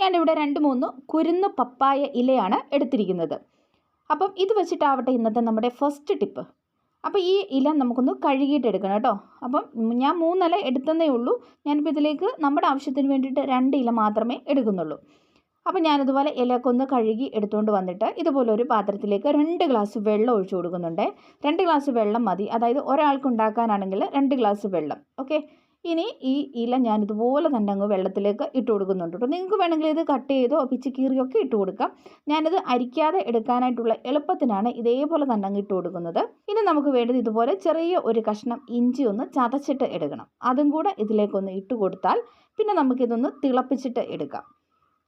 ഞാനിവിടെ രണ്ട് മൂന്ന് കുരുന്ന് പപ്പായ ഇലയാണ് എടുത്തിരിക്കുന്നത്. അപ്പം ഇത് വെച്ചിട്ടാവട്ടെ ഇന്നത്തെ നമ്മുടെ ഫസ്റ്റ് ടിപ്പ് അപ്പോൾ ഈ ഇല നമുക്കൊന്ന് കഴുകിയിട്ട് എടുക്കണം കേട്ടോ. അപ്പം ഞാൻ മൂന്നില എടുത്തതേ ഉള്ളൂ. ഞാനിപ്പോൾ ഇതിലേക്ക് നമ്മുടെ ആവശ്യത്തിന് വേണ്ടിയിട്ട് രണ്ട് ഇല മാത്രമേ എടുക്കുന്നുള്ളൂ. അപ്പോൾ ഞാനിതുപോലെ ഇലയൊക്കെ ഒന്ന് കഴുകി എടുത്തുകൊണ്ട് വന്നിട്ട് ഇതുപോലെ ഒരു പാത്രത്തിലേക്ക് രണ്ട് ഗ്ലാസ് വെള്ളം ഒഴിച്ചു കൊടുക്കുന്നുണ്ട്. രണ്ട് ഗ്ലാസ് വെള്ളം മതി. അതായത് ഒരാൾക്ക് ഉണ്ടാക്കാനാണെങ്കിൽ രണ്ട് ഗ്ലാസ് വെള്ളം. ഓക്കെ ഇനി ഈ ഇല ഞാൻ ഇതുപോലെ തന്നെ അങ്ങ് വെള്ളത്തിലേക്ക് ഇട്ട് കൊടുക്കുന്നുണ്ട് കേട്ടോ. നിങ്ങൾക്ക് വേണമെങ്കിൽ ഇത് കട്ട് ചെയ്തോ പിച്ചി കീറിയൊക്കെ ഇട്ട് കൊടുക്കാം. ഞാനിത് അരിക്കാതെ എടുക്കാനായിട്ടുള്ള എളുപ്പത്തിനാണ് ഇതേപോലെ തന്നെ അങ്ങ് ഇട്ട് കൊടുക്കുന്നത്. ഇനി നമുക്ക് വേണ്ടത് ഇതുപോലെ ചെറിയ ഒരു കഷ്ണം ഇഞ്ചി ഒന്ന് ചതച്ചിട്ട് എടുക്കണം. അതും കൂടെ ഇതിലേക്കൊന്ന് ഇട്ട് കൊടുത്താൽ പിന്നെ നമുക്കിതൊന്ന് തിളപ്പിച്ചിട്ട് എടുക്കാം.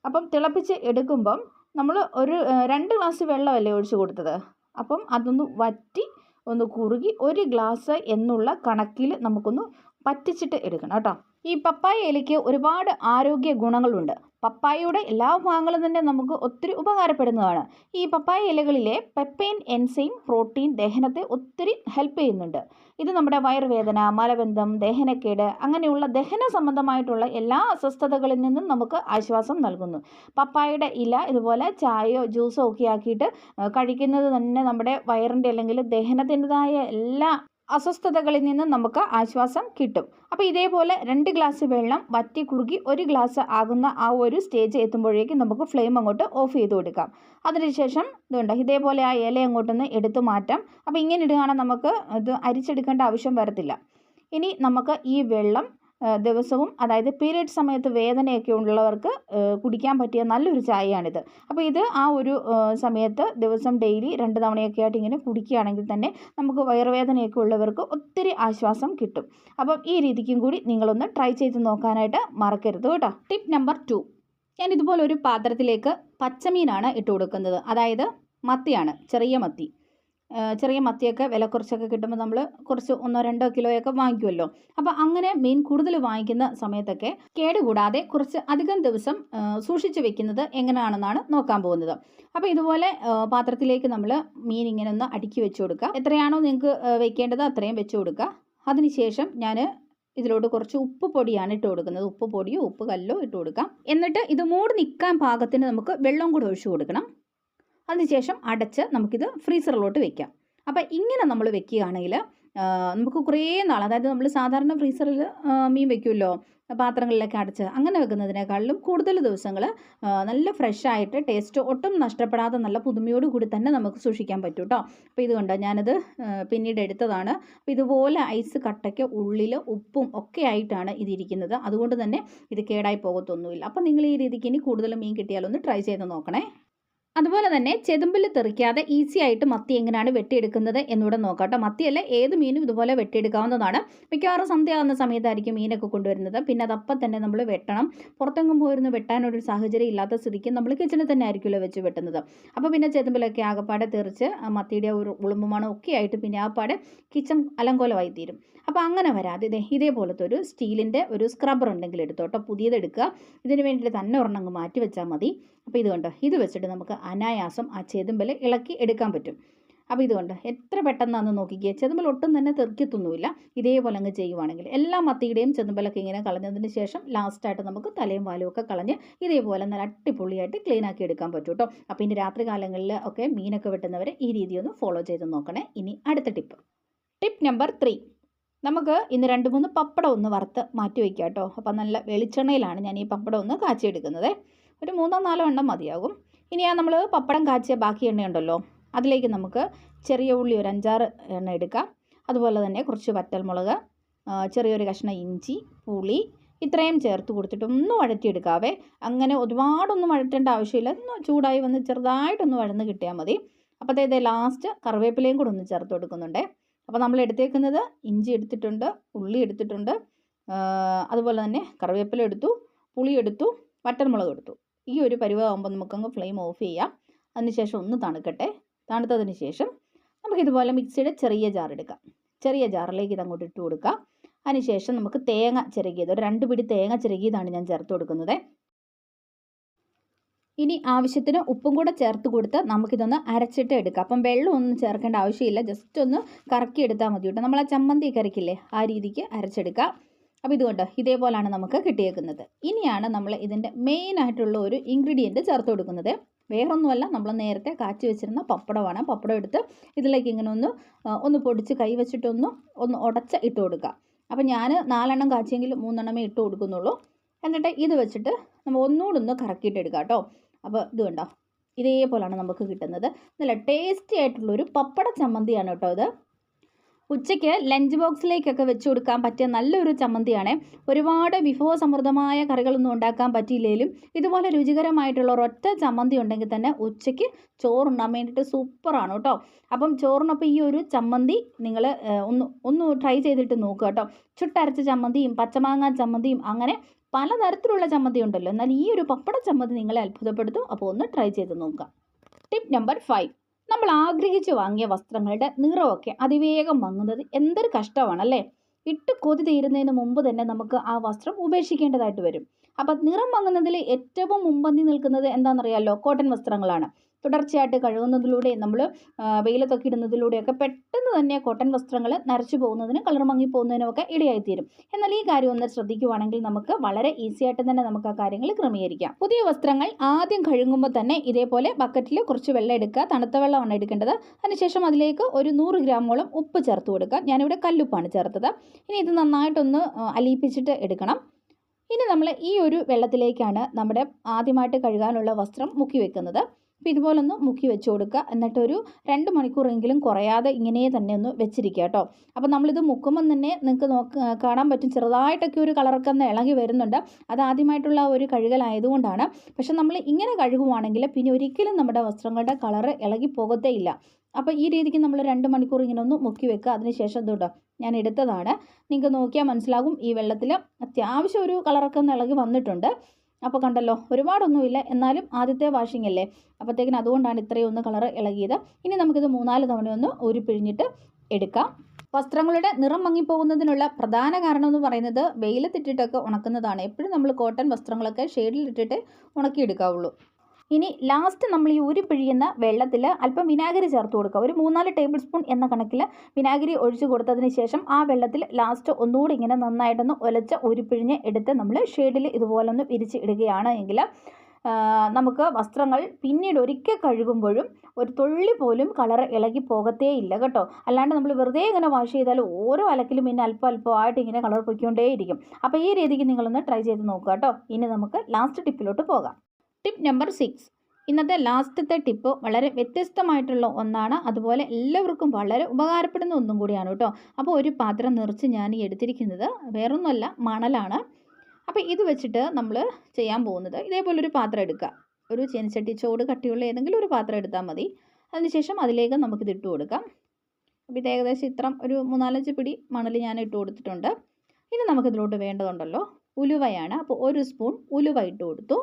അപ്പം തിളപ്പിച്ച് എടുക്കുമ്പം നമ്മൾ ഒരു രണ്ട് ഗ്ലാസ് വെള്ളമല്ലേ ഒഴിച്ച് കൊടുത്തത്? അപ്പം അതൊന്ന് വറ്റി ഒന്ന് കുറുകി ഒരു ഗ്ലാസ് എന്നുള്ള കണക്കിൽ നമുക്കൊന്ന് പറ്റിച്ചിട്ട് എടുക്കണം കേട്ടോ. ഈ പപ്പായ ഇലയ്ക്ക് ഒരുപാട് ആരോഗ്യ ഗുണങ്ങളുണ്ട്. പപ്പായയുടെ എല്ലാ ഭാഗങ്ങളും തന്നെ നമുക്ക് ഒത്തിരി ഉപകാരപ്പെടുന്നതാണ്. ഈ പപ്പായ ഇലകളിലെ പെപ്പൈൻ എൻസൈം പ്രോട്ടീൻ ദഹനത്തെ ഒത്തിരി ഹെൽപ്പ് ചെയ്യുന്നുണ്ട്. ഇത് നമ്മുടെ വയറുവേദന മലബന്ധം ദഹനക്കേട് അങ്ങനെയുള്ള ദഹന സംബന്ധമായിട്ടുള്ള എല്ലാ അസ്വസ്ഥതകളിൽ നിന്നും നമുക്ക് ആശ്വാസം നൽകുന്നു. പപ്പായയുടെ ഇല ഇതുപോലെ ചായയോ ജ്യൂസോ ഒക്കെ ആക്കിയിട്ട് കഴിക്കുന്നത് തന്നെ നമ്മുടെ വയറിന്റെ അല്ലെങ്കിൽ ദഹനത്തിന്റെതായ എല്ലാ അസ്വസ്ഥതകളിൽ നിന്ന് നമുക്ക് ആശ്വാസം കിട്ടും. അപ്പോൾ ഇതേപോലെ രണ്ട് ഗ്ലാസ് വെള്ളം വറ്റി കുറുകി ഒരു ഗ്ലാസ് ആകുന്ന ആ ഒരു സ്റ്റേജ് എത്തുമ്പോഴേക്കും നമുക്ക് ഫ്ലെയിം അങ്ങോട്ട് ഓഫ് ചെയ്ത് കൊടുക്കാം. അതിനുശേഷം ഇതുണ്ട്. ഇതേപോലെ ആ ഇല അങ്ങോട്ടൊന്ന് എടുത്തു മാറ്റാം. അപ്പോൾ ഇങ്ങനെ ഇടുകയാണെങ്കിൽ നമുക്ക് ഇത് അരിച്ചെടുക്കേണ്ട ആവശ്യം വരത്തില്ല. ഇനി നമുക്ക് ഈ വെള്ളം ദിവസവും അതായത് പീരീഡ് സമയത്ത് വേദനയൊക്കെ ഉള്ളവർക്ക് കുടിക്കാൻ പറ്റിയ നല്ലൊരു ചായയാണിത്. അപ്പോൾ ഇത് ആ ഒരു സമയത്ത് ദിവസം ഡെയിലി രണ്ട് തവണയൊക്കെ ആയിട്ട് ഇങ്ങനെ കുടിക്കുകയാണെങ്കിൽ തന്നെ നമുക്ക് വയറുവേദനയൊക്കെ ഉള്ളവർക്ക് ഒത്തിരി ആശ്വാസം കിട്ടും. അപ്പം ഈ രീതിക്കും കൂടി നിങ്ങളൊന്ന് ട്രൈ ചെയ്ത് നോക്കാനായിട്ട് മറക്കരുത് കേട്ടോ. Tip number two. ഞാൻ ഇതുപോലെ ഒരു പാത്രത്തിലേക്ക് പച്ചമീനാണ് ഇട്ട് കൊടുക്കുന്നത്. അതായത് മത്തിയാണ് ചെറിയ മത്തി. ചെറിയ മത്തിയൊക്കെ വില കുറച്ചൊക്കെ കിട്ടുമ്പോൾ നമ്മൾ കുറച്ച് ഒന്നോ രണ്ടോ കിലോയൊക്കെ വാങ്ങിക്കുമല്ലോ അപ്പോൾ അങ്ങനെ മീൻ കൂടുതൽ വാങ്ങിക്കുന്ന സമയത്തൊക്കെ കേടുകൂടാതെ കുറച്ച് അധികം ദിവസം സൂക്ഷിച്ചു വെക്കുന്നത് എങ്ങനെയാണെന്നാണ് നോക്കാൻ പോകുന്നത്. അപ്പോൾ ഇതുപോലെ പാത്രത്തിലേക്ക് നമ്മൾ മീൻ ഇങ്ങനെ ഒന്ന് അടുക്കി വെച്ച് കൊടുക്കുക. എത്രയാണോ നിങ്ങൾക്ക് വെക്കേണ്ടത് അത്രയും വെച്ച് കൊടുക്കുക. അതിനുശേഷം ഞാൻ ഇതിലോട്ട് കുറച്ച് ഉപ്പ് പൊടിയാണ് ഇട്ട് കൊടുക്കുന്നത്. ഉപ്പ് പൊടിയോ ഉപ്പ് കല്ലോ ഇട്ട് കൊടുക്കാം. എന്നിട്ട് ഇത് മൂടി നിൽക്കാൻ പാകത്തിന് നമുക്ക് വെള്ളം കൂടെ ഒഴിച്ചു കൊടുക്കണം. അതിനുശേഷം അടച്ച് നമുക്കിത് ഫ്രീസറിലോട്ട് വെക്കാം. അപ്പോൾ ഇങ്ങനെ നമ്മൾ വെക്കുകയാണെങ്കിൽ നമുക്ക് കുറേ നാൾ അതായത് നമ്മൾ സാധാരണ ഫ്രീസറിൽ മീൻ വെക്കുമല്ലോ പാത്രങ്ങളിലൊക്കെ അടച്ച് അങ്ങനെ വെക്കുന്നതിനേക്കാളും കൂടുതൽ ദിവസങ്ങൾ നല്ല ഫ്രഷ് ആയിട്ട് ടേസ്റ്റ് ഒട്ടും നഷ്ടപ്പെടാതെ നല്ല പുതുമയോട് കൂടി തന്നെ നമുക്ക് സൂക്ഷിക്കാൻ പറ്റും കേട്ടോ അപ്പോൾ ഇതുകൊണ്ട് ഞാനത് പിന്നീട് എടുത്തതാണ്. അപ്പോൾ ഇതുപോലെ ഐസ് കട്ടയ്ക്ക് ഉള്ളിൽ ഉപ്പും ഒക്കെ ആയിട്ടാണ് ഇതിരിക്കുന്നത് അതുകൊണ്ട് തന്നെ ഇത് കേടായി പോകത്തൊന്നുമില്ല. അപ്പോൾ നിങ്ങൾ ഈ രീതിക്ക് ഇനി കൂടുതൽ മീൻ കിട്ടിയാലൊന്ന് ട്രൈ ചെയ്ത് നോക്കണേ. അതുപോലെ തന്നെ ചെതുമ്പിൽ തെറിക്കാതെ ഈസി ആയിട്ട് മത്തി എങ്ങനെയാണ് വെട്ടിയെടുക്കുന്നത് എന്നൂടെ നോക്കാം കേട്ടോ മത്തിയല്ല ഏത് മീനും ഇതുപോലെ വെട്ടിയെടുക്കാവുന്നതാണ്. മിക്കവാറും സന്ധ്യ ആകുന്ന സമയത്തായിരിക്കും മീനൊക്കെ കൊണ്ടുവരുന്നത്. പിന്നെ അതപ്പം തന്നെ നമ്മൾ വെട്ടണം. പുറത്തെങ്ങും പോയിരുന്നു വെട്ടാനൊരു സാഹചര്യം ഇല്ലാത്ത സ്ഥിതിക്ക് നമ്മൾ കിച്ചണിൽ തന്നെ ആയിരിക്കുമല്ലോ വെച്ച് വെട്ടുന്നത്. അപ്പോൾ പിന്നെ ചെതുമ്പിലൊക്കെ ആകപ്പാടെ തെറിച്ച് മത്തിയുടെ ഒരു ഉളുമ്പുമാണ് ഒക്കെ ആയിട്ട് പിന്നെ ആ പാടെ കിച്ചൺ അലങ്കോലമായി തീരും. അപ്പോൾ അങ്ങനെ വരാതെ ഇതേ ഇതേപോലത്തെ ഒരു സ്റ്റീലിന്റെ ഒരു സ്ക്രബ്ബർ ഉണ്ടെങ്കിൽ എടുത്തോട്ടോ. പുതിയത് എടുക്കുക. ഇതിന് വേണ്ടിയിട്ട് തന്നെ ഒരെണ്ണം മാറ്റി വെച്ചാൽ മതി. അപ്പോൾ ഇത് കണ്ടോ? ഇത് വെച്ചിട്ട് നമുക്ക് അനായാസം ആ ചെതുമ്പൽ ഇളക്കി എടുക്കാൻ പറ്റും. അപ്പോൾ ഇതുകൊണ്ട് എത്ര പെട്ടെന്നാന്ന് നോക്കിക്കുക ചെതുമ്പൽ ഒട്ടും തന്നെ തെറിക്കത്തൊന്നുമില്ല. ഇതേപോലെ അങ്ങ് ചെയ്യുവാണെങ്കിൽ എല്ലാ മത്തിയുടെയും ചെതുമ്പലൊക്കെ ഇങ്ങനെ കളഞ്ഞതിന് ശേഷം ലാസ്റ്റായിട്ട് നമുക്ക് തലയും വാലും ഒക്കെ കളഞ്ഞ് ഇതേപോലെ നല്ല അടിപൊളിയായിട്ട് ക്ലീൻ ആക്കി എടുക്കാൻ പറ്റും കേട്ടോ. അപ്പോൾ ഇനി രാത്രി കാലങ്ങളിൽ ഒക്കെ മീനൊക്കെ വെട്ടുന്നവർ ഈ രീതി ഒന്ന് ഫോളോ ചെയ്ത് നോക്കണേ. ഇനി അടുത്ത ടിപ്പ് ടിപ്പ് നമ്പർ ത്രീ നമുക്ക് ഇന്ന് രണ്ട് മൂന്ന് പപ്പടം ഒന്ന് വറുത്ത് മാറ്റി വയ്ക്കാം കേട്ടോ. അപ്പോൾ നല്ല വെളിച്ചെണ്ണയിലാണ് ഞാൻ ഈ പപ്പടം ഒന്ന് കാച്ചിയെടുക്കുന്നത്. ഒരു മൂന്നോ നാലോ എണ്ണം മതിയാകും. ഇനി ആ നമ്മൾ പപ്പടം കാച്ചിയ ബാക്കി എണ്ണയുണ്ടല്ലോ അതിലേക്ക് നമുക്ക് ചെറിയ ഉള്ളി ഒരു അഞ്ചാറ് എണ്ണ എടുക്കാം. അതുപോലെ തന്നെ കുറച്ച് വറ്റൽമുളക് ചെറിയൊരു കഷ്ണം ഇഞ്ചി പുളി ഇത്രയും ചേർത്ത് കൊടുത്തിട്ട് ഒന്ന് വഴറ്റിയെടുക്കാവേ. അങ്ങനെ ഒരുപാടൊന്നും വഴറ്റേണ്ട ആവശ്യമില്ല. ഒന്ന് ചൂടായി വന്ന് ചെറുതായിട്ടൊന്ന് വഴന്ന് കിട്ടിയാൽ മതി. അപ്പോൾ അതായത് ലാസ്റ്റ് കറിവേപ്പിലയും കൂടെ ഒന്ന് ചേർത്ത് കൊടുക്കുന്നുണ്ട്. അപ്പോൾ നമ്മൾ എടുത്തേക്കുന്നത് ഇഞ്ചി എടുത്തിട്ടുണ്ട് ഉള്ളി എടുത്തിട്ടുണ്ട് അതുപോലെ തന്നെ കറിവേപ്പില എടുത്തു പുളി എടുത്തു വറ്റൽമുളക് എടുത്തു. ഈ ഒരു പരുവമാകുമ്പോൾ നമുക്കങ്ങ് ഫ്ലെയിം ഓഫ് ചെയ്യാം. അതിനുശേഷം ഒന്ന് തണുക്കട്ടെ. തണുത്തതിന് ശേഷം നമുക്കിതുപോലെ മിക്സിയുടെ ചെറിയ ജാർ എടുക്കാം. ചെറിയ ജാറിലേക്ക് ഇത് അങ്ങോട്ട് ഇട്ട് കൊടുക്കാം. അതിനുശേഷം നമുക്ക് തേങ്ങ ചിരകിയത് ഒരു രണ്ട് പിടി തേങ്ങ ചിരകിയതാണ് ഞാൻ ചേർത്ത് കൊടുക്കുന്നത്. ഇനി ആവശ്യത്തിന് ഉപ്പും കൂടെ ചേർത്ത് കൊടുത്ത് നമുക്കിതൊന്ന് അരച്ചിട്ട് എടുക്കാം. അപ്പം വെള്ളം ഒന്നും ചേർക്കേണ്ട ആവശ്യമില്ല. ജസ്റ്റ് ഒന്ന് കറക്കി എടുത്താൽ മതി കേട്ടോ. നമ്മൾ ആ ചമ്മന്തി കറിക്കില്ലേ ആ രീതിക്ക് അരച്ചെടുക്കാം. അപ്പോൾ ഇതുകൊണ്ട് ഇതേപോലാണ് നമുക്ക് കിട്ടിയേക്കുന്നത്. ഇനിയാണ് നമ്മൾ ഇതിന്റെ മെയിൻ ആയിട്ടുള്ള ഒരു ഇൻഗ്രീഡിയന്റ് ചേർത്ത് കൊടുക്കുന്നത്. വേറൊന്നുമല്ല നമ്മൾ നേരത്തെ കാച്ചി വെച്ചിരുന്ന പപ്പടമാണ്. പപ്പടം എടുത്ത് ഇതിലേക്ക് ഇങ്ങനെ ഒന്ന് ഒന്ന് പൊടിച്ച് കൈ വെച്ചിട്ടൊന്ന് ഒന്ന് ഉടച്ച് ഇട്ട് കൊടുക്കുക. അപ്പോൾ ഞാൻ നാലെണ്ണം കാച്ചിയെങ്കിൽ മൂന്നെണ്ണമേ ഇട്ട് കൊടുക്കുന്നുള്ളൂ. എന്നിട്ട് ഇത് വെച്ചിട്ട് നമ്മൾ ഒന്നുകൂടെ ഒന്ന് കറക്കിയിട്ട് എടുക്കാം കേട്ടോ. അപ്പോൾ ഇത് കണ്ടോ? ഇതേപോലെയാണ് നമുക്ക് കിട്ടുന്നത്. നല്ല ടേസ്റ്റി ആയിട്ടുള്ളൊരു പപ്പട ചമ്മന്തിയാണ് കേട്ടോ ഇത്. ഉച്ചയ്ക്ക് ലഞ്ച് ബോക്സിലേക്കൊക്കെ വെച്ച് കൊടുക്കാൻ പറ്റിയ നല്ലൊരു ചമ്മന്തിയാണ്. ഒരുപാട് വിഭവസമൃദ്ധമായ കറികളൊന്നും ഉണ്ടാക്കാൻ പറ്റിയില്ലെങ്കിലും ഇതുപോലെ രുചികരമായിട്ടുള്ള ഒരൊറ്റ ചമ്മന്തി ഉണ്ടെങ്കിൽ തന്നെ ഉച്ചയ്ക്ക് ചോറുണ്ണാൻ വേണ്ടിയിട്ട് സൂപ്പറാണ് കേട്ടോ. അപ്പം ചോറിനൊപ്പം ഈ ഒരു ചമ്മന്തി നിങ്ങൾ ഒന്ന് ഒന്ന് ട്രൈ ചെയ്തിട്ട് നോക്കുക കേട്ടോ. ചുട്ടരച്ച ചമ്മന്തിയും പച്ചമാങ്ങ ചമ്മന്തിയും അങ്ങനെ പലതരത്തിലുള്ള ചമ്മന്തി ഉണ്ടല്ലോ. എന്നാൽ ഈ ഒരു പപ്പട ചമ്മന്തി നിങ്ങളെ അത്ഭുതപ്പെടുത്തും. അപ്പോൾ ഒന്ന് ട്രൈ ചെയ്ത് നോക്കുക ടിപ്പ് നമ്പർ ഫൈവ് നമ്മൾ ആഗ്രഹിച്ച് വാങ്ങിയ വസ്ത്രങ്ങളുടെ നിറമൊക്കെ അതിവേഗം വാങ്ങുന്നത് എന്തൊരു കഷ്ടമാണല്ലേ? ഇട്ട് കൊതി തീരുന്നതിന് മുമ്പ് തന്നെ നമുക്ക് ആ വസ്ത്രം ഉപേക്ഷിക്കേണ്ടതായിട്ട് വരും. അപ്പം നിറം മങ്ങുന്നതിൽ ഏറ്റവും മുമ്പന്തി നിൽക്കുന്നത് എന്താണെന്നറിയാമല്ലോ കോട്ടൺ വസ്ത്രങ്ങളാണ്. തുടർച്ചയായിട്ട് കഴുകുന്നതിലൂടെ നമ്മൾ വെയിലത്തൊക്കെ ഇടുന്നതിലൂടെയൊക്കെ പെട്ടെന്ന് തന്നെ കോട്ടൺ വസ്ത്രങ്ങൾ നരച്ചു പോകുന്നതിനും കളർ മങ്ങി പോകുന്നതിനും ഒക്കെ ഇടയായിത്തീരും. എന്നാൽ ഈ കാര്യം ഒന്ന് ശ്രദ്ധിക്കുവാണെങ്കിൽ നമുക്ക് വളരെ ഈസി ആയിട്ട് തന്നെ നമുക്ക് ആ കാര്യങ്ങൾ ക്രമീകരിക്കാം. പുതിയ വസ്ത്രങ്ങൾ ആദ്യം കഴുകുമ്പോൾ തന്നെ ഇതേപോലെ ബക്കറ്റിൽ കുറച്ച് വെള്ളം എടുക്കുക. തണുത്ത വെള്ളമാണ് എടുക്കേണ്ടത്. അതിനുശേഷം അതിലേക്ക് ഒരു നൂറ് ഗ്രാമോളം ഉപ്പ് ചേർത്ത് കൊടുക്കുക. ഞാനിവിടെ കല്ലുപ്പാണ് ചേർത്തത്. ഇനി ഇത് നന്നായിട്ടൊന്ന് അലിയിപ്പിച്ചിട്ട് എടുക്കണം. ഇനി നമ്മൾ ഈ ഒരു വെള്ളത്തിലേക്കാണ് നമ്മുടെ ആദ്യമായിട്ട് കഴുകാനുള്ള വസ്ത്രം മുക്കി വെക്കുന്നത്. അപ്പോൾ ഇതുപോലൊന്ന് മുക്കി വെച്ച് കൊടുക്കുക. എന്നിട്ടൊരു രണ്ട് മണിക്കൂറെങ്കിലും കുറയാതെ ഇങ്ങനെ തന്നെ ഒന്ന് വെച്ചിരിക്കുക കേട്ടോ. അപ്പോൾ നമ്മളിത് മുക്കുമ്പം തന്നെ നിങ്ങൾക്ക് നോക്ക് കാണാൻ പറ്റും. ചെറുതായിട്ടൊക്കെ ഒരു കളറൊക്കെ ഒന്ന് ഇളകി വരുന്നുണ്ട്. അത് ആദ്യമായിട്ടുള്ള ഒരു കഴുകലായതുകൊണ്ടാണ്. പക്ഷെ നമ്മൾ ഇങ്ങനെ കഴുകുവാണെങ്കിൽ പിന്നെ ഒരിക്കലും നമ്മുടെ വസ്ത്രങ്ങളുടെ കളറ് ഇളകി പോകത്തേ ഇല്ല. അപ്പോൾ ഈ രീതിക്ക് നമ്മൾ രണ്ട് മണിക്കൂർ ഇങ്ങനെ ഒന്ന് മുക്കി വെക്കുക. അതിനുശേഷം ഇതുണ്ടോ ഞാൻ എടുത്തതാണ്. നിങ്ങൾക്ക് നോക്കിയാൽ മനസ്സിലാകും. ഈ വെള്ളത്തിൽ അത്യാവശ്യം ഒരു കളറൊക്കെ ഇളകി വന്നിട്ടുണ്ട്. അപ്പോൾ കണ്ടല്ലോ ഒരുപാടൊന്നുമില്ല. എന്നാലും ആദ്യത്തെ വാഷിംഗ് അല്ലേ? അപ്പോഴത്തേക്കിന് അതുകൊണ്ടാണ് ഇത്രയും ഒന്ന് കളറ് ഇളകിയത്. ഇനി നമുക്കിത് മൂന്നാൽ തവണയൊന്ന് ഒന്ന് ഊരി പിഴിഞ്ഞിട്ട് എടുക്കാം. വസ്ത്രങ്ങളുടെ നിറം മങ്ങിപ്പോകുന്നതിനുള്ള പ്രധാന കാരണം എന്ന് പറയുന്നത് വെയിലത്തിട്ടിട്ടൊക്കെ ഉണക്കുന്നതാണ്. എപ്പോഴും നമ്മൾ കോട്ടൺ വസ്ത്രങ്ങളൊക്കെ ഷെയ്ഡിലിട്ടിട്ട് ഉണക്കിയെടുക്കാവുള്ളൂ. ഇനി ലാസ്റ്റ് നമ്മൾ ഈ ഊരി പിഴിയുന്ന വെള്ളത്തിൽ അല്പം വിനാഗിരി ചേർത്ത് കൊടുക്കുക. ഒരു മൂന്നാൽ ടേബിൾ സ്പൂൺ എന്ന കണക്കിൽ വിനാഗിരി ഒഴിച്ച് കൊടുത്തതിന് ശേഷം ആ വെള്ളത്തിൽ ലാസ്റ്റ് ഒന്നുകൂടി ഇങ്ങനെ നന്നായിട്ടൊന്ന് ഒലച്ച് ഊരിപ്പിഴിഞ്ഞ് എടുത്ത് നമ്മൾ ഷെയ്ഡിൽ ഇതുപോലെ ഒന്ന് വിരിച്ച് ഇടുകയാണ് എങ്കിൽ നമുക്ക് വസ്ത്രങ്ങൾ പിന്നീട് ഒരിക്കൽ കഴുകുമ്പോഴും ഒരു തുള്ളി പോലും കളർ ഇളകി പോകത്തേ ഇല്ല കേട്ടോ. അല്ലാണ്ട് നമ്മൾ വെറുതെ ഇങ്ങനെ വാഷ് ചെയ്താൽ ഓരോ അലക്കിലും പിന്നെ അല്പം അല്പമായിട്ട് ഇങ്ങനെ കളർ പൊയ്ക്കൊണ്ടേയിരിക്കും. അപ്പോൾ ഈ രീതിക്ക് നിങ്ങളൊന്ന് ട്രൈ ചെയ്ത് നോക്കുക കേട്ടോ. ഇനി നമുക്ക് ലാസ്റ്റ് ടിപ്പിലോട്ട് പോകാം. ടിപ്പ് നമ്പർ സിക്സ് ഇന്നത്തെ ലാസ്റ്റത്തെ ടിപ്പ് വളരെ വ്യത്യസ്തമായിട്ടുള്ള ഒന്നാണ്. അതുപോലെ എല്ലാവർക്കും വളരെ ഉപകാരപ്പെടുന്ന ഒന്നും കൂടിയാണ് കേട്ടോ. അപ്പോൾ ഒരു പാത്രം നിറച്ച് ഞാൻ ഈ എടുത്തിരിക്കുന്നത് വേറൊന്നുമല്ല മണലാണ്. അപ്പോൾ ഇത് വെച്ചിട്ട് നമ്മൾ ചെയ്യാൻ പോകുന്നത് ഇതേപോലെ ഒരു പാത്രം എടുക്കുക. ഒരു ചെനിച്ചട്ടി ചോട് കട്ടിയുള്ള ഏതെങ്കിലും ഒരു പാത്രം എടുത്താൽ മതി. അതിനുശേഷം അതിലേക്ക് നമുക്കിത് ഇട്ട് കൊടുക്കാം. അപ്പോൾ ഇത് ഏകദേശം ഇത്ര ഒരു മൂന്നാലഞ്ച് പിടി മണൽ ഞാൻ ഇട്ട് കൊടുത്തിട്ടുണ്ട്. ഇനി നമുക്കിതിലോട്ട് വേണ്ടതുണ്ടല്ലോ ഉലുവയാണ്. അപ്പോൾ ഒരു സ്പൂൺ ഉലുവ ഇട്ട് കൊടുത്തു.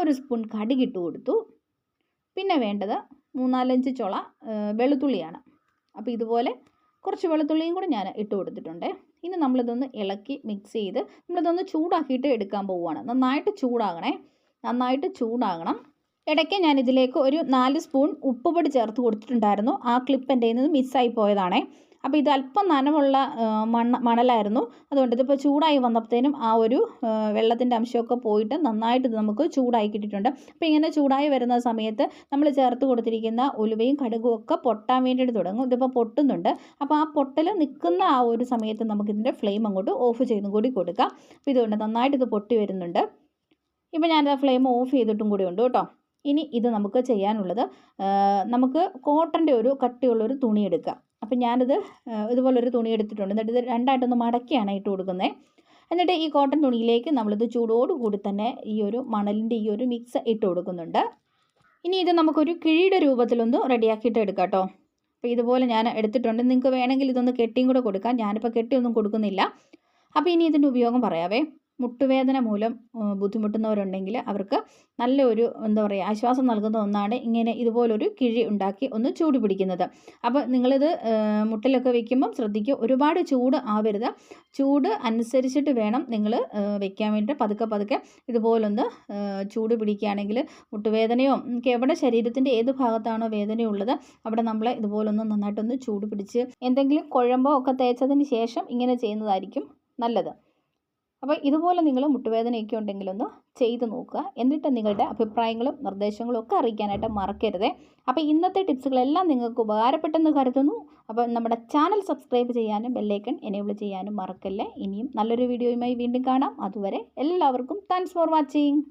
ഒരു സ്പൂൺ കടുകിട്ട് കൊടുത്തു. പിന്നെ വേണ്ടത് മൂന്നാലഞ്ച് ചുള വെളുത്തുള്ളിയാണ്. അപ്പോൾ ഇതുപോലെ കുറച്ച് വെളുത്തുള്ളിയും കൂടെ ഞാൻ ഇട്ട് കൊടുത്തിട്ടുണ്ട്. ഇനി നമ്മളിതൊന്ന് ഇളക്കി മിക്സ് ചെയ്ത് നമ്മളിതൊന്ന് ചൂടാക്കിയിട്ട് എടുക്കാൻ പോവുകയാണ്. നന്നായിട്ട് ചൂടാകണേ. നന്നായിട്ട് ചൂടാകണം. ഇടയ്ക്ക് ഞാൻ ഇതിലേക്ക് ഒരു നാല് സ്പൂൺ ഉപ്പ് പൊടി ചേർത്ത് കൊടുത്തിട്ടുണ്ടായിരുന്നു. ആ ക്ലിപ്പ് എന്റെ നിന്ന് മിസ്സായി പോയതാണേ. അപ്പോൾ ഇത് അല്പം നനവുള്ള മണ്ണ് മണലായിരുന്നു. അതുകൊണ്ട് ഇതിപ്പോൾ ചൂടായി വന്നപ്പോഴത്തേനും ആ ഒരു വെള്ളത്തിന്റെ അംശമൊക്കെ പോയിട്ട് നന്നായിട്ട് ഇത് നമുക്ക് ചൂടായി കിട്ടിയിട്ടുണ്ട്. അപ്പോൾ ഇങ്ങനെ ചൂടായി വരുന്ന സമയത്ത് നമ്മൾ ചേർത്ത് കൊടുത്തിരിക്കുന്ന ഉലുവയും കടുകും ഒക്കെ പൊട്ടാൻ വേണ്ടിയിട്ട് തുടങ്ങും. ഇതിപ്പോൾ പൊട്ടുന്നുണ്ട്. അപ്പോൾ ആ പൊട്ടൽ നിൽക്കുന്ന ആ ഒരു സമയത്ത് നമുക്കിതിന്റെ ഫ്ലെയിം അങ്ങോട്ട് ഓഫ് ചെയ്തും കൂടി കൊടുക്കാം. അപ്പോൾ ഇതുകൊണ്ട് നന്നായിട്ട് ഇത് പൊട്ടി വരുന്നുണ്ട്. ഇപ്പോൾ ഞാനത് ഫ്ലെയിം ഓഫ് ചെയ്തിട്ടും കൂടി ഉണ്ട് കേട്ടോ. ഇനി ഇത് നമുക്ക് ചെയ്യാനുള്ളത് നമുക്ക് കോട്ടന്റെ ഒരു കട്ടിയുള്ളൊരു തുണി എടുക്കാം. അപ്പം ഞാനിത് ഇതുപോലൊരു തുണി എടുത്തിട്ടുണ്ട്. എന്നിട്ട് ഇത് രണ്ടായിട്ടൊന്ന് മടക്കിയാണ് ഇട്ട് കൊടുക്കുന്നത് എന്നിട്ട് ഈ കോട്ടൺ തുണിയിലേക്ക് നമ്മളിത് ചൂടോടുകൂടി തന്നെ ഈ ഒരു മണലിന്റെ ഈ ഒരു മിക്സ് ഇട്ട് കൊടുക്കുന്നുണ്ട്. ഇനി ഇത് നമുക്കൊരു കിഴിയുടെ രൂപത്തിലൊന്ന് റെഡിയാക്കിയിട്ട് എടുക്കാം കേട്ടോ. അപ്പോൾ ഇതുപോലെ ഞാൻ എടുത്തിട്ടുണ്ട്. നിങ്ങൾക്ക് വേണമെങ്കിൽ ഇതൊന്ന് കെട്ടിയും കൂടെ കൊടുക്കാം. ഞാനിപ്പോൾ കെട്ടിയൊന്നും കൊടുക്കുന്നില്ല. അപ്പോൾ ഇനി ഇതിന്റെ ഉപയോഗം പറയാവേ. മുട്ടുവേദന മൂലം ബുദ്ധിമുട്ടുന്നവരുണ്ടെങ്കിൽ അവർക്ക് നല്ലൊരു എന്താ പറയുക ആശ്വാസം നൽകുന്ന ഒന്നാണ് ഇങ്ങനെ ഇതുപോലൊരു കിഴി ഉണ്ടാക്കി ഒന്ന് ചൂട് പിടിക്കുന്നത്. അപ്പോൾ നിങ്ങളിത് മുട്ടിലൊക്കെ വെക്കുമ്പം ശ്രദ്ധിക്കുക ഒരുപാട് ചൂട് ആവരുത്. ചൂട് അനുസരിച്ചിട്ട് വേണം നിങ്ങൾ വെക്കാൻ വേണ്ടി പതുക്കെ പതുക്കെ ഇതുപോലൊന്ന് ചൂട് പിടിക്കുകയാണെങ്കിൽ മുട്ടുവേദനയോ എവിടെ ശരീരത്തിന്റെ ഏത് ഭാഗത്താണോ വേദനയുള്ളത് അവിടെ നമ്മൾ ഇതുപോലൊന്ന് നന്നായിട്ടൊന്ന് ചൂട് പിടിച്ച് എന്തെങ്കിലും കുഴമ്പോ ഒക്കെ തേച്ചതിന് ശേഷം ഇങ്ങനെ ചെയ്യുന്നതായിരിക്കും നല്ലത്. അപ്പോൾ ഇതുപോലെ നിങ്ങൾ മുട്ടുവേദനയൊക്കെ ഉണ്ടെങ്കിലൊന്ന് ചെയ്ത് നോക്കുക. എന്നിട്ട് നിങ്ങളുടെ അഭിപ്രായങ്ങളും നിർദ്ദേശങ്ങളും ഒക്കെ അറിയിക്കാനായിട്ട് മറക്കരുത്. അപ്പോൾ ഇന്നത്തെ ടിപ്സുകളെല്ലാം നിങ്ങൾക്ക് ഉപകാരപ്പെട്ടെന്ന് കരുതുന്നു. അപ്പോൾ നമ്മുടെ ചാനൽ സബ്സ്ക്രൈബ് ചെയ്യാനും ബെല്ലൈക്കൺ എനേബിൾ ചെയ്യാനും മറക്കല്ലേ. ഇനിയും നല്ലൊരു വീഡിയോയുമായി വീണ്ടും കാണാം. അതുവരെ എല്ലാവർക്കും താങ്ക്സ് ഫോർ വാച്ചിങ്.